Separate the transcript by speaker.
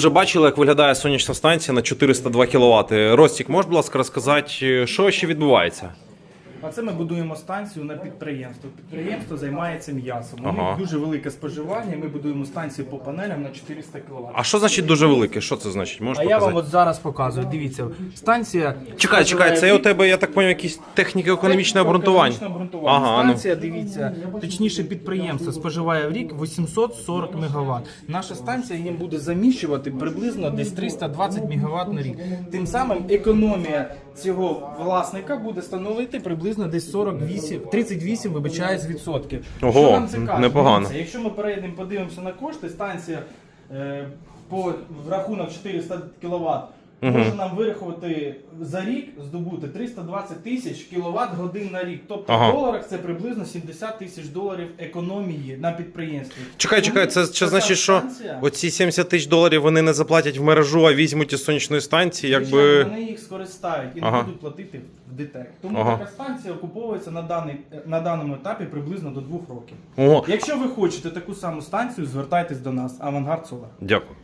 Speaker 1: Вже бачили, як виглядає сонячна станція на 402 кВт. Ростік, можеш, будь ласка, розказати, що ще відбувається?
Speaker 2: А це ми будуємо станцію на підприємство. Підприємство займається м'ясом. У них
Speaker 1: Ага.
Speaker 2: дуже велике споживання. Ми будуємо станцію по панелям на 400 кВт.
Speaker 1: А що значить дуже велике? Що це значить? Можеш
Speaker 2: А я вам
Speaker 1: показати?
Speaker 2: от зараз показую. Дивіться, станція.
Speaker 1: Чекай, чекай, це у тебе, я так поняв, якісь техніки економічне обґрунтування.
Speaker 2: Економічне обґрунтування.
Speaker 1: Ага, ну.
Speaker 2: Станція, дивіться, точніше підприємство споживає в рік 840 МВт. Наша станція їм буде заміщувати приблизно десь 320 МВт на рік. Тим самим економія цього власника буде становити приблизно десь 48, 38, вибачаюсь, відсотків.
Speaker 1: Ого,
Speaker 2: Що нам це каже?
Speaker 1: непогано.
Speaker 2: Дивіться, Якщо ми перейдемо, подивимося на кошти, станція е, по в рахунок 400 кВт може нам вирахувати за рік здобути 320 тисяч кВт годин на рік. Тобто
Speaker 1: Ага.
Speaker 2: в доларах це приблизно 70 тисяч доларів економії на підприємстві.
Speaker 1: Чекай, чекай, це, це
Speaker 2: Така
Speaker 1: значить, що
Speaker 2: станція,
Speaker 1: оці 70 тисяч доларів вони не заплатять в мережу, а візьмуть із сонячної станції, якби.
Speaker 2: вони їх скористають і
Speaker 1: Ага.
Speaker 2: не будуть платити в ДТЕК. Тому
Speaker 1: Ага.
Speaker 2: така станція окуповується на, даний, на даному етапі приблизно до двох років.
Speaker 1: О,
Speaker 2: Якщо ви хочете таку саму станцію, звертайтесь до нас. Авангард Солар.
Speaker 1: дякую.